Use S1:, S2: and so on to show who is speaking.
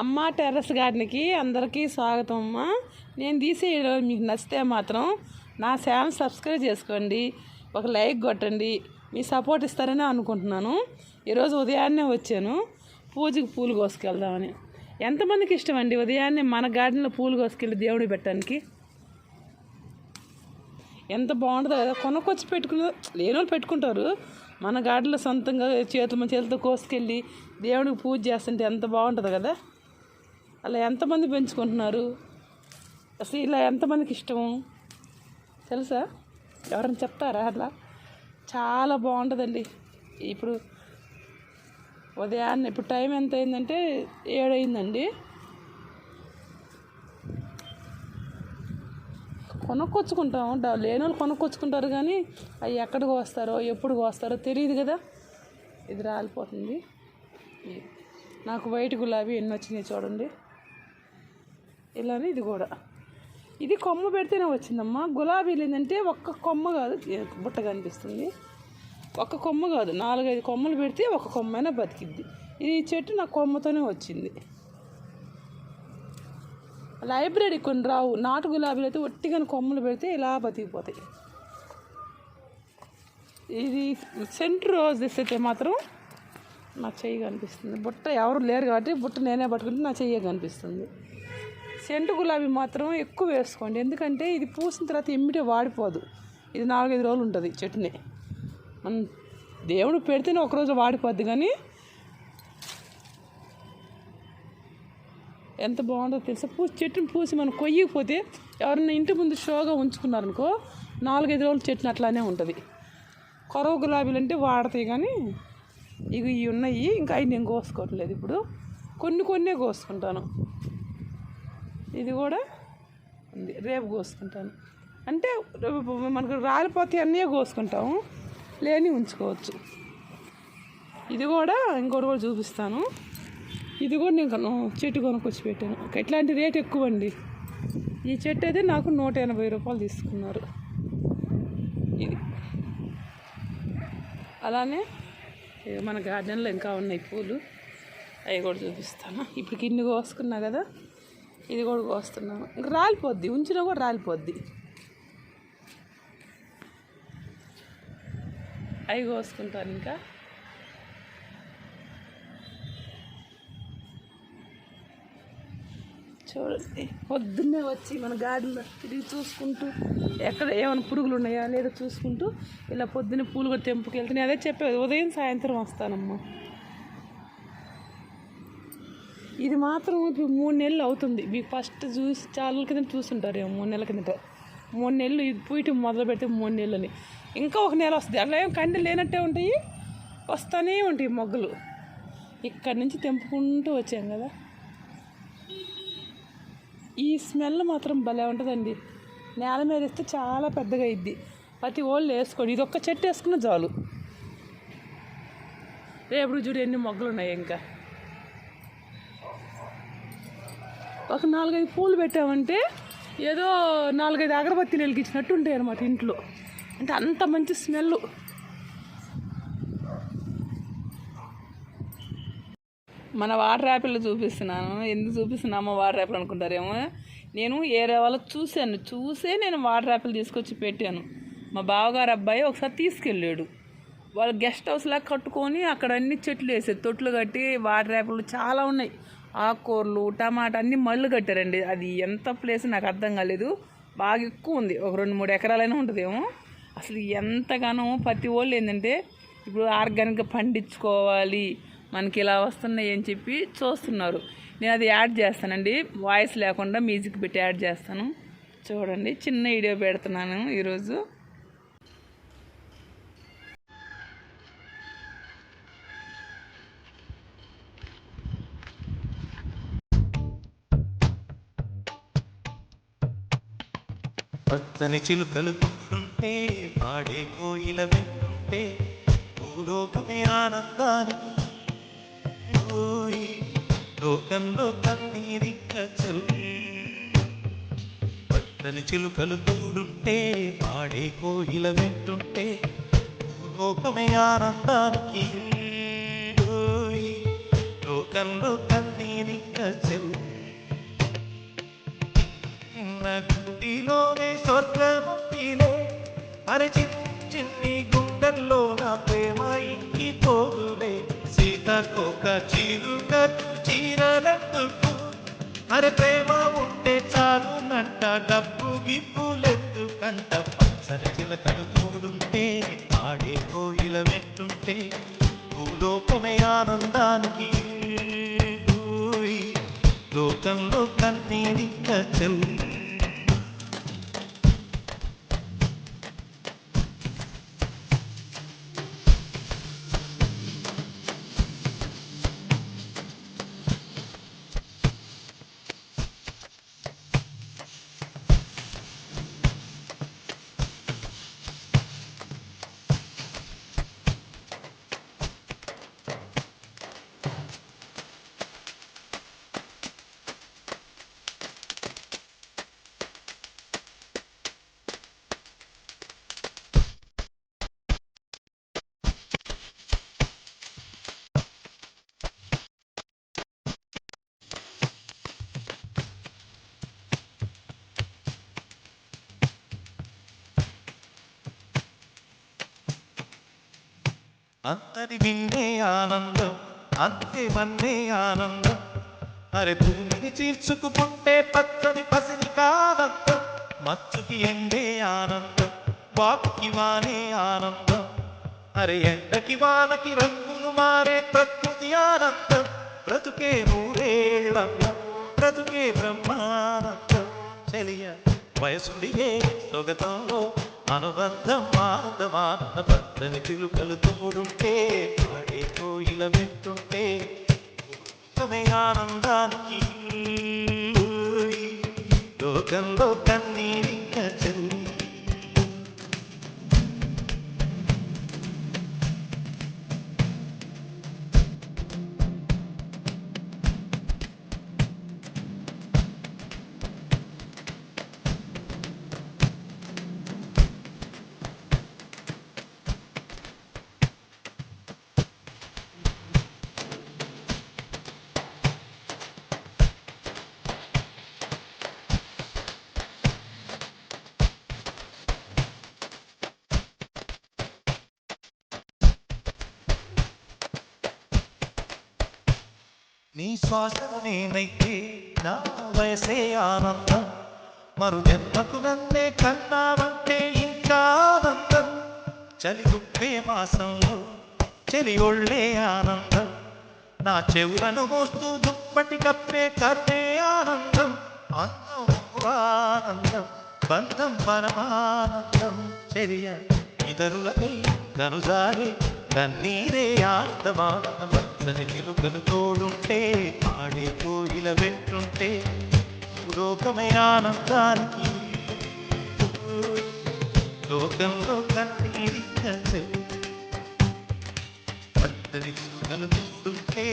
S1: అమ్మ టెర్రస్ గార్డెన్కి అందరికీ స్వాగతం అమ్మ. నేను తీసే వీడియో మీకు నచ్చితే మాత్రం నా ఛానల్ సబ్స్క్రైబ్ చేసుకోండి ఒక లైక్ కొట్టండి మీ సపోర్ట్ ఇస్తారని అనుకుంటున్నాను. ఈరోజు ఉదయాన్నే వచ్చాను పూజకి పూలు కోసుకెళ్దామని. ఎంతమందికి ఇష్టం అండి ఉదయాన్నే మన గార్డెన్లో పూలు కోసుకెళ్ళి దేవుడికి పెట్టడానికి? ఎంత బాగుంటుందో కదా కొనుక్కొచ్చి పెట్టుకున్న లేని వాళ్ళు పెట్టుకుంటారు. మన గార్డెన్లో సొంతంగా చేతులు మన చేతులతో కోసుకెళ్ళి దేవుడికి పూజ చేస్తుంటే ఎంత బాగుంటుంది కదా. అలా ఎంతమంది పెంచుకుంటున్నారు? అసలు ఇలా ఎంతమందికి ఇష్టము? తెలుసా? ఎవరైనా చెప్తారా అలా చాలా బాగుంటుందండి. ఇప్పుడు ఉదయాన్నే ఇప్పుడు టైం ఎంత అయిందంటే ఏడైందండి. కొనుక్కొచ్చుకుంటాం లేని వాళ్ళు కొనుక్కొచ్చుకుంటారు కానీ అవి ఎక్కడికి వస్తారో ఎప్పుడు వస్తారో తెలియదు కదా. ఇది రాలిపోతుంది. నాకు వైట్ గులాబీ ఎన్ని వచ్చినాయి చూడండి. ఇలానే ఇది కూడా. ఇది కొమ్మ పెడితేనే వచ్చిందమ్మా. గులాబీలు ఏంటంటే ఒక్క కొమ్మ కాదు బుట్ట కనిపిస్తుంది. ఒక్క కొమ్మ కాదు నాలుగైదు కొమ్మలు పెడితే ఒక కొమ్మైనా బతికిద్ది. ఈ చెట్టు నా కొమ్మతోనే వచ్చింది. లైబ్రరీ కొన్ని రావు నాటు గులాబీలు అయితే ఒట్టిగా కొమ్మలు పెడితే ఇలా బతికిపోతాయి. ఇది సెంట్ రోజ్ తెస్తే మాత్రం నా చెయ్యి కనిపిస్తుంది. బుట్ట ఎవరు లేరు కాబట్టి బుట్ట నేనే పట్టుకుంటే నా చెయ్యి కనిపిస్తుంది. సెంటు గులాబీ మాత్రం ఎక్కువ వేసుకోండి. ఎందుకంటే ఇది పూసిన తర్వాత ఎమ్మిటే వాడిపోదు. ఇది నాలుగైదు రోజులు ఉంటుంది చెట్టుని. మనం దేవుడు పెడితేనే ఒకరోజు వాడిపోద్ది కానీ ఎంత బాగుందో తెలుసా? పూసి చెట్టుని పూసి మనం కొయ్యకపోతే ఎవరైనా ఇంటి ముందు షోగా ఉంచుకున్నారనుకో నాలుగైదు రోజులు చెట్టుని అట్లానే ఉంటుంది. కొరవ గులాబీలు అంటే వాడతాయి కానీ ఇవి ఇవి ఉన్నాయి. ఇంకా అవి నేను కోసుకోవట్లేదు ఇప్పుడు. కొన్ని కొన్నే కోసుకుంటాను. ఇది కూడా ఉంది. రేపు కోసుకుంటాను. అంటే రేపు మనకు రాలిపోతే అన్నీ కోసుకుంటాము. లేని ఉంచుకోవచ్చు. ఇది కూడా ఇంకోటి కూడా చూపిస్తాను. ఇది కూడా నేను చెట్టు కొనుక్కొచ్చి పెట్టాను. ఇట్లాంటి రేట్ ఎక్కువ అండి ఈ చెట్టు అయితే నాకు నూట ఎనభై రూపాయలు తీసుకున్నారు. ఇది. అలానే మన గార్డెన్లో ఇంకా ఉన్నాయి పూలు. అవి కూడా చూపిస్తాను. ఇప్పుడు ఇన్ని కోసుకున్నా కదా. ఇది కూడా కోస్తున్నాను ఇంకా రాలిపోద్ది. ఉంచినా కూడా రాలిపోద్ది. అవి కోసుకుంటాను ఇంకా. చూడండి. పొద్దున్నే వచ్చి మన గార్డెన్లో తిరిగి చూసుకుంటూ ఎక్కడ ఏమైనా పురుగులు ఉన్నాయా లేదా చూసుకుంటూ ఇలా పొద్దున్నే పూలు కూడా తెంపుకెళ్తున్నాయి అదే చెప్పేది. ఉదయం సాయంత్రం వస్తానమ్మా. ఇది మాత్రం ఇప్పుడు మూడు నెలలు అవుతుంది. మీకు ఫస్ట్ చూసి చాలా కింద చూస్తుంటారు మూడు నెలల కిందట. మూడు నెలలు ఇది పూయటం మొదలు పెడితే మూడు నెలలని. ఇంకా ఒక నెల వస్తుంది. అట్లా ఏం కండి లేనట్టే ఉంటాయి. వస్తూనే ఉంటాయి మొగ్గలు. ఇక్కడి నుంచి తెంపుకుంటూ వచ్చాం కదా. ఈ స్మెల్ మాత్రం భలే ఉంటుందండి. నేల మీద వేస్తే చాలా పెద్దగా అయింది ప్రతి ఓళ్ళు వేసుకోండి. ఇది ఒక్క చెట్టు వేసుకున్న చాలు. రేపు చూడు ఎన్ని మొగ్గలు ఉన్నాయి ఇంకా. ఒక నాలుగైదు పూలు పెట్టామంటే ఏదో నాలుగైదు అగరబత్తి వెలిగించినట్టు ఉంటాయి అనమాట ఇంట్లో. అంటే అంత మంచి స్మెల్. మన వాటర్ యాపిల్ చూపిస్తున్నాను. ఎందుకు చూపిస్తున్నామో వాటర్ యాపిల్ అనుకుంటారేమో. నేను ఏరే వాళ్ళకి చూశాను. చూసే నేను వాటర్ యాపిల్ తీసుకొచ్చి పెట్టాను. మా బావగారు అబ్బాయి ఒకసారి తీసుకెళ్ళాడు. వాళ్ళు గెస్ట్ హౌస్ లాగా కట్టుకొని అక్కడ అన్ని చెట్లు వేసారు. తొట్లు కట్టి వాటర్ యాపిల్ చాలా ఉన్నాయి. ఆకుకూరలు టమాటా అన్ని మళ్ళు కట్టారండి. అది ఎంత ప్లేస్ నాకు అర్థం కాలేదు. బాగా ఎక్కువ ఉంది. ఒక రెండు మూడు ఎకరాలైనా ఉంటుందేమో. అసలు ఎంతగానో ప్రతి వాళ్ళు ఏంటంటే ఇప్పుడు ఆర్గానిక్గా పండించుకోవాలి మనకి ఇలా వస్తున్నాయి అని చెప్పి చూస్తున్నారు. నేను అది యాడ్ చేస్తానండి. వాయిస్ లేకుండా మ్యూజిక్ పెట్టి యాడ్ చేస్తాను. చూడండి చిన్న వీడియో పెడుతున్నాను ఈరోజు.
S2: పచ్చని చిలుకలు ఉంటే పాడే కోయిల వింటుంటే భూలోకమే ఆనందాన్ని ఓయ్ లోకంలో కన్నీరి చల్లి. పచ్చని చిలుకలు తోడుంటే పాడే కోయిల వింటుంటే భూలోకమే ఆనందానికి ఓయ్ లోకంలో కన్నీరి కన్నీరింక గుండిలోనే స్వర్గముందిలే అరే చిన్ని చిన్ని గుండెల్లో నా ప్రేమ ఇంకి పోగులే సీతకొక చిరుక చీరలందుకు అరే ప్రేమ ఉంటే చాలు నంట డబ్బు గిప్పులెందుకంట పచ్చని చిలకలు కూడుంటే ఆడే కోయిల వెంటుంటే భూలోకమే ఆనందానికి ఊయి. లోకంలో కన్నీరింక చెల్లి అంతని విన్నే ఆనందం అంతే మన్నే ఆనందం. అరే భూమిని చీర్చుకుంటే పచ్చని పసిని కాదంతం మచ్చుకి ఎండే ఆనందం వాపుకి వానే ఆనందం. అరే ఎండకి వానకి రంగులు మారే ప్రకృతి ఆనందం. బ్రతుకే నూరేళ్ళందం బ్రతుకే బ్రహ్మానందం. చెలియ వయసుడియే సొగతంలో అనుబంధం ఆనందమానంద భద్రని చిలుకలు తోడుంటే పాడే కోయిల వింటుంటే లోకమే ఆనందానికి. లోకంలో కన్నీరి నీ శ్వాసను నేనైతే నా వయసే ఆనందం. మరు జన్మకు నన్నే కన్నావంటే ఇంకా ఆనందం. చలి గుప్పే మాసంలో చెలి ఒళ్ళే ఆనందం. నా చెవులను మోస్తూ దుప్పటి కప్పే కర్ణే ఆనందం. అందం ఆనందం బంధం పరమానందం. చెరియ ఇతరులకై కనుజారే కన్నీరే ఆనందమానందం చిలుకలు తోడుంటే ఆడే కోయిల వెంటుంటే లోకమే ఆనందానికి లోకంలో కన్నీరి పచ్చని చిలుకలు చూస్తుంటే